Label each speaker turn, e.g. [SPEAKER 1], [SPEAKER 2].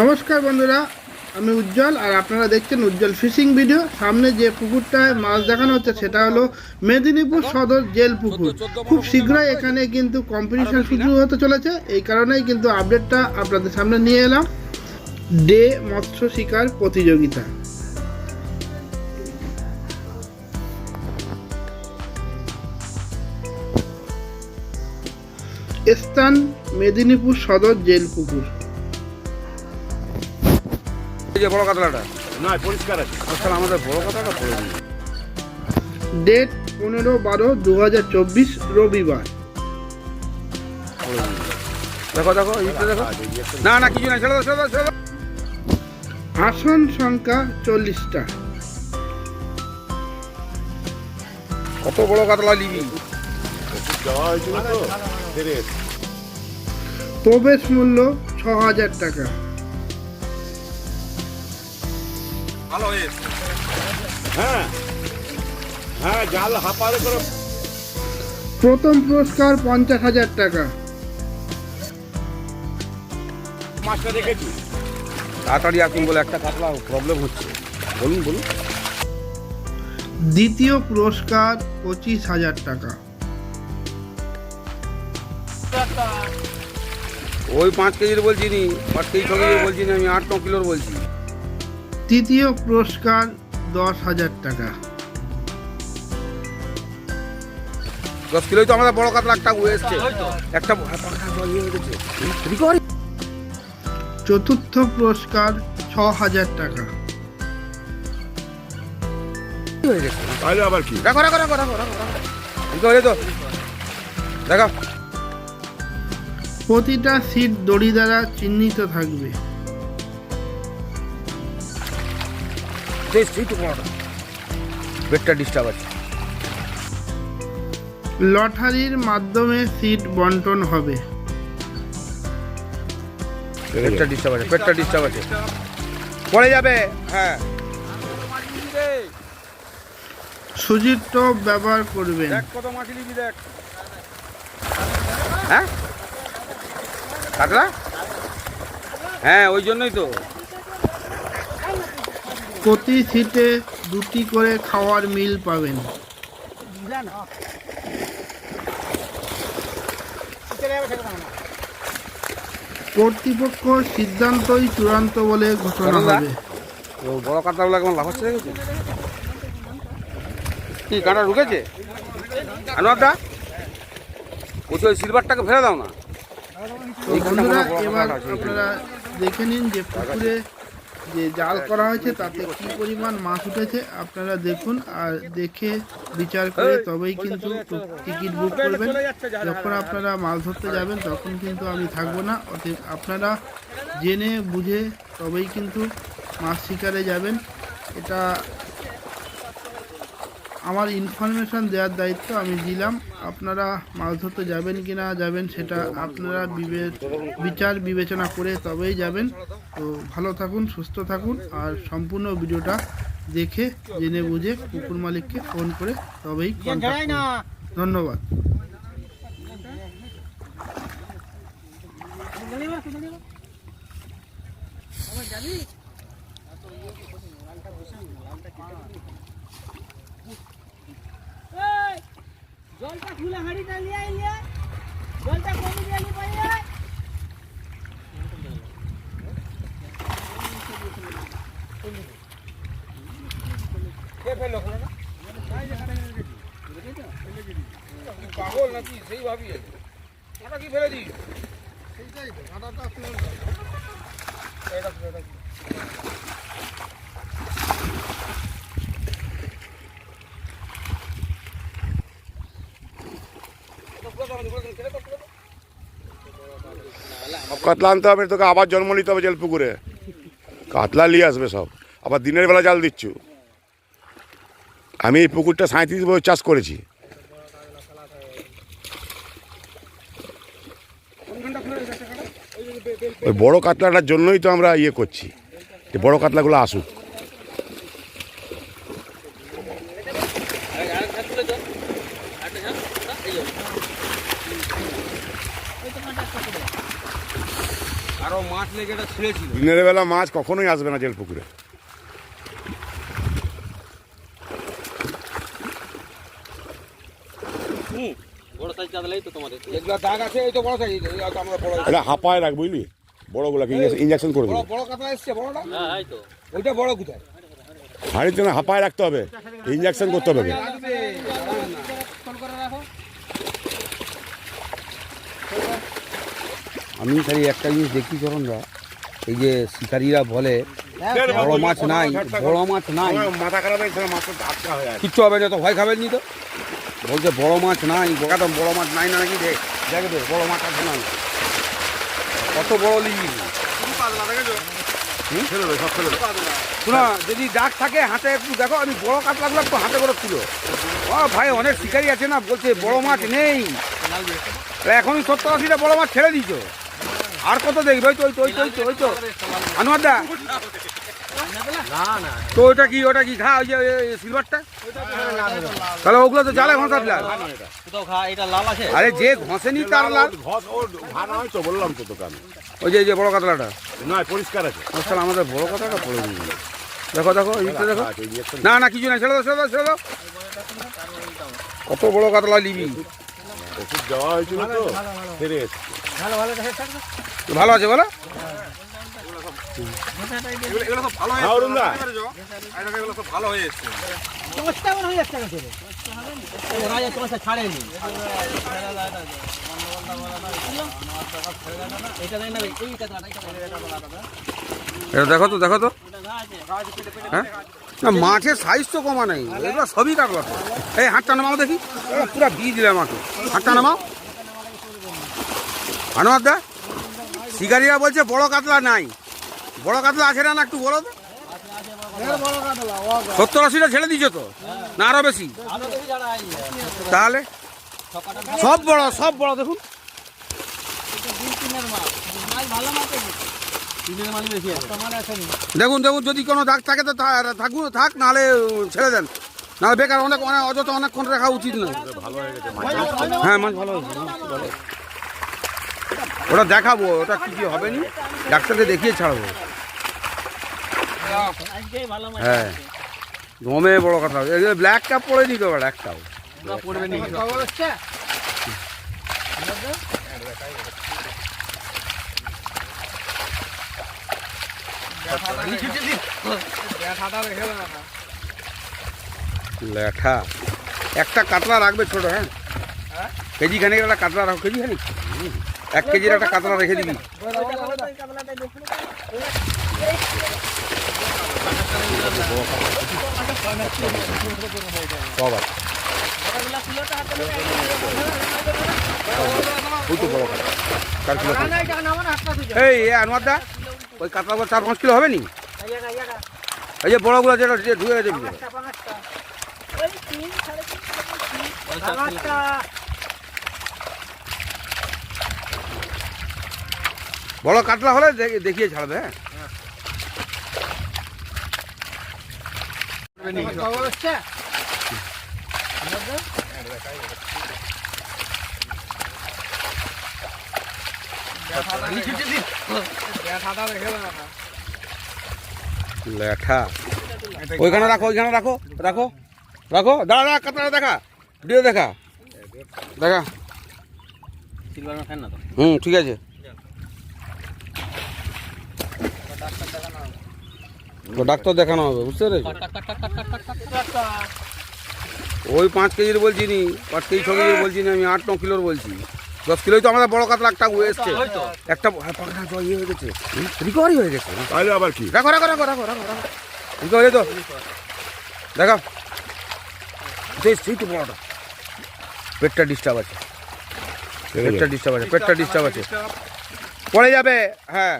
[SPEAKER 1] নমস্কার বন্ধুরা, আমি উজ্জ্বল আর আপনারা দেখছেন উজ্জ্বল ফিশিং ভিডিও। সামনে যে পুকুরটায় মাছ দেখানো হচ্ছে, সেটা হলো মেদিনীপুর সদর জেল পুকুর। খুব শীঘ্রই এখানে কিন্তু কম্পিটিশন শুরু হতে চলেছে। এই কারণেই কিন্তু আপডেটটা আপনাদের সামনে নিয়ে এলাম। ডে মৎস্য শিকার প্রতিযোগিতা। স্থান মেদিনীপুর সদর জেল পুকুর।
[SPEAKER 2] যে বড় কাতলাটা?
[SPEAKER 3] না পরিষ্কার আছে।
[SPEAKER 2] আসলে আমাদের বড় কাতলাটা পড়ে
[SPEAKER 1] ডেট পনেরো বারো দু হাজার চব্বিশ রবিবার।
[SPEAKER 2] দেখো দেখো এইটা দেখো। না না কিছু না ছেড়ে দাও ছেড়ে দাও ছেড়ে দাও।
[SPEAKER 1] আসন সংখ্যা চল্লিশটা।
[SPEAKER 2] কত বড় কাতলা নিবি?
[SPEAKER 3] ফেরে
[SPEAKER 1] প্রবেশ মূল্য ছ হাজার টাকা।
[SPEAKER 2] ভালো হয়েছে।
[SPEAKER 3] হ্যাঁ। হ্যাঁ জাল হাঁপারে করে
[SPEAKER 1] প্রথম পুরস্কার পঞ্চাশ হাজার টাকা।
[SPEAKER 3] মাছটা রেখেছি
[SPEAKER 2] তাড়াতাড়ি আসুন বলে একটা কাতলা প্রবলেম হচ্ছে। বলুন বলুন।
[SPEAKER 1] দ্বিতীয় পুরস্কার পঁচিশ হাজার টাকা।
[SPEAKER 2] ওই পাঁচ কেজির বলছি নি পাঁচ কেজি ছ কেজির বলছি না আমি আট ন কিলোর বলছি।
[SPEAKER 1] তৃতীয় পুরস্কার দশ হাজার টাকা।
[SPEAKER 2] দশ কিলোই তো আমাদের বড় কাতলা একটা এসছে। একটা
[SPEAKER 1] চতুর্থ পুরস্কার ছ হাজার টাকা।
[SPEAKER 2] হয়ে গেছে?
[SPEAKER 3] তাহলে আবার কি?
[SPEAKER 2] রাখো রাখো রাখো রাখো
[SPEAKER 1] প্রতিটা সিট দড়ি দ্বারা চিহ্নিত থাকবে।
[SPEAKER 2] সেই সেই তো বড়টা পেটটা ডিস্টার্ব আছে।
[SPEAKER 1] লটারির মাধ্যমে সিট বন্টন হবে।
[SPEAKER 2] পেটটা ডিস্টার্ব আছে পেটটা ডিস্টার্ব আছে। পড়ে যাবে। হ্যাঁ।
[SPEAKER 1] সুজির টপ ব্যবহার করবেন।
[SPEAKER 2] দেখ কত মাছ নিবি দেখ। হ্যাঁ? কাতলা হ্যাঁ ওই জন্যই তো।
[SPEAKER 1] প্রতি সিটে দুটি করে খাওয়ার মিল পাবেন। কর্তৃপক্ষ সিদ্ধান্তই চূড়ান্ত বলে ঘোষণা হবে।
[SPEAKER 2] ও বড় কাতলাগুলো কেমন লাফাচ্ছে দেখেছ? কি কাঁটা ঢুকেছে? আনোয়ারদা বলছি ওই সিলভারটাকে ফেলে দাও না।
[SPEAKER 1] এবার। আপনারা দেখে নিন যে পুকুরে যে জাল করা হয়েছে, তাতে কি পরিমাণ মাছ উঠেছে আপনারা দেখুন আর দেখে বিচার করে তবেই কিন্তু টিকিট বুক করবেন। যখন আপনারা মাছ ধরতে যাবেন, তখন কিন্তু আমি থাকব না। অতএব আপনারা জেনে বুঝে তবেই কিন্তু মাছ শিকারে যাবেন। এটা আমার ইনফরমেশন দেওয়ার দায়িত্ব আমি দিলাম আপনারা মাছ ধরতে যাবেন কি না যাবেন সেটা আপনারা বিবে- বিচার বিবেচনা করে তবেই যাবেন তো ভালো থাকুন সুস্থ থাকুন আর সম্পূর্ণ ভিডিওটা দেখে জেনে বুঝে কুকুর মালিককে ফোন করে তবেই। ধন্যবাদ
[SPEAKER 4] এই, জলটা খুলে হাঁড়িটা নিয়ে আয়। জলটা কমে দিয়ে আনি পাই আয়।
[SPEAKER 2] পাগল নাকি? সেই ভাবি কাঁটা কি ফেলে দিই
[SPEAKER 3] সব কাতলা আনতে হবে, তোকে আবার জন্ম নিতে হবে জেল পুকুরে কাতলা নিয়ে আসবে সব। আবার দিনের বেলা জাল দিচ্ছ। আমি এই পুকুরটা সাঁত্রিশ বছর চাষ করেছি। ওই বড়ো কাতলাটার জন্যই তো আমরা ইয়ে করছি। বড় কাতলাগুলো আসুক
[SPEAKER 2] আরও মাছ
[SPEAKER 3] দিনের বেলা মাছ কখনোই আসবে না জেল পুকুরে।
[SPEAKER 2] যেগুলো দাগ আছে এই তো বড় সাইজ
[SPEAKER 3] এটা হাঁপায় রাখ বুঝলি? বড়গুলোকে ইঞ্জেকশন করে
[SPEAKER 2] বড় বড় কাতলা এসছে বড়টা? ওইটা বড় কোথায়?
[SPEAKER 3] হাড়ির জন্য হাঁপায় রাখতে হবে। ইঞ্জেকশন করতে হবে।
[SPEAKER 2] আমি খালি একটা জিনিস দেখি চরণরা এই যে শিকারীরা বলে, বড় মাছ নাই, বড় মাছ নাই।
[SPEAKER 3] মাথা খারাপ
[SPEAKER 2] কিচ্ছু হবে না তো, ভয় খাবেন নি তো? বলছে, বড় মাছ নাই বোকা বড় মাছ নাই না নাকি? দেখ দেখবে বড় মাছ আছে না? কত বড় লিবি শোনা, যদি ডাক থাকে হাতে একটু দেখো, আমি বড় কাতলাগুলো একটু হাতে করে তুলো ও ভাই, অনেক শিকারি আছে না? বলছে, বড় মাছ নেই। এখনই সত্তর আশিটা বড় মাছ ছেড়ে দিছো আর কত দেখবে? ওই তো ওই তো ওই তো ওই তো ওই তো। আনোয়ার দা। তো ওটা কি ওটা কি খা ওই যে সিলভারটা? তাহলে ওগুলো তো জালে ঘষা দিলাম আরে যে ঘষেনি তার লাল।
[SPEAKER 3] হয় তো বললাম তো দোকানে।
[SPEAKER 2] ওই যে বড় কাতলাটা।
[SPEAKER 3] নয় পরিষ্কার আছে।
[SPEAKER 2] তাহলে আমাদের বড় কথাটা পড়ে দেখো দেখো এইটা দেখো। না না কিছু না ছেড়ে দাও ছেড়ে দাও ছেড়ে দাও। কত বড় কাতলা নিবি।
[SPEAKER 3] ওষুধ দেওয়া হয়েছিল তো ফেরে এসছে।
[SPEAKER 2] ভালো আছে বলো?
[SPEAKER 3] হ্যাঁ,
[SPEAKER 4] হয়ে ছাড়েনি। এটা দেখ
[SPEAKER 2] তো দেখো তো। হ্যাঁ? না মাছের সাইজ তো কমা নেই। এগুলো সবই কাটলা এই হাতটা নামাও দেখি। পুরা দিয়ে দিলাম আমাকে। হাতটা নামাও। আনোয়ার দা শিকারীরা বলছে, বড় কাতলা নাই। বড় কাতলা আছে না না একটু বলো সত্তর আশিটা ছেড়ে দিছো তো? না আরও বেশি? তাহলে? সব বড় সব বড়, দেখুন।
[SPEAKER 4] নি?
[SPEAKER 2] দেখুন দেখুন, যদি কোনো দাগ থাকে তো থাকুন, থাক, নাহলে ছেড়ে দেন। নাহলে বেকার অনেক অনেক, অযথা অনেকক্ষণ রাখা উচিত নয়। হ্যাঁ মাছ ভালো হয়েছে। ওটা দেখাবো ওটা কি কি হবে নি? ডাক্তারকে দেখিয়ে ছাড়বো। হ্যাঁ। দমে বড় কথা। ব্ল্যাক কাপ পড়ে নি তো একটাও।
[SPEAKER 4] হচ্ছে
[SPEAKER 2] একটা কাতলা রাখবে ছোট হ্যাঁ? কেজি খানিক একটা কাতলা রাখো কেজি খানিক এক কেজির একটা কাতলা রেখে দিবি। বড় এই আনোয়ার ওই কাতলাগুলো চার পাঁচ কিলো হবে নি? এই যে বড়গুলো যেটা ধুয়ে গেছে বড় কাতলা হলে দেখিয়ে ছাড়বে হ্যাঁ। লেঠা। ওইখানে রাখো ওইখানে রাখো রাখো রাখো। দাঁড়া দাঁড়া কাতলা দেখা। ভিডিও দেখা। দেখা। হুম ঠিক আছে তো ডাক্তার দেখানো হবে। বুঝতে পেরেছ? ওই পাঁচ কেজির বলছি নি পাঁচ কেজি ছ কেজির বলছি না আমি আট ন কিলোর বলছি। দশ কিলোই তো আমাদের বড় কাতলা একটা এসছে। একটা হ্যাঁ, পাখনা ইয়ে হয়ে গেছে। রিকভারি হয়ে গেছে।
[SPEAKER 3] তাহলে আবার কি?
[SPEAKER 2] রাখো রাখো রাখো রাখো রাখো রাখো। রিকভারি তো। দেখা। সেই সেই তো বড়টা। পেটটা ডিস্টার্ব আছে। পেটটা ডিস্টার্ব আছে পেটটা ডিস্টার্ব আছে। পড়ে যাবে হ্যাঁ।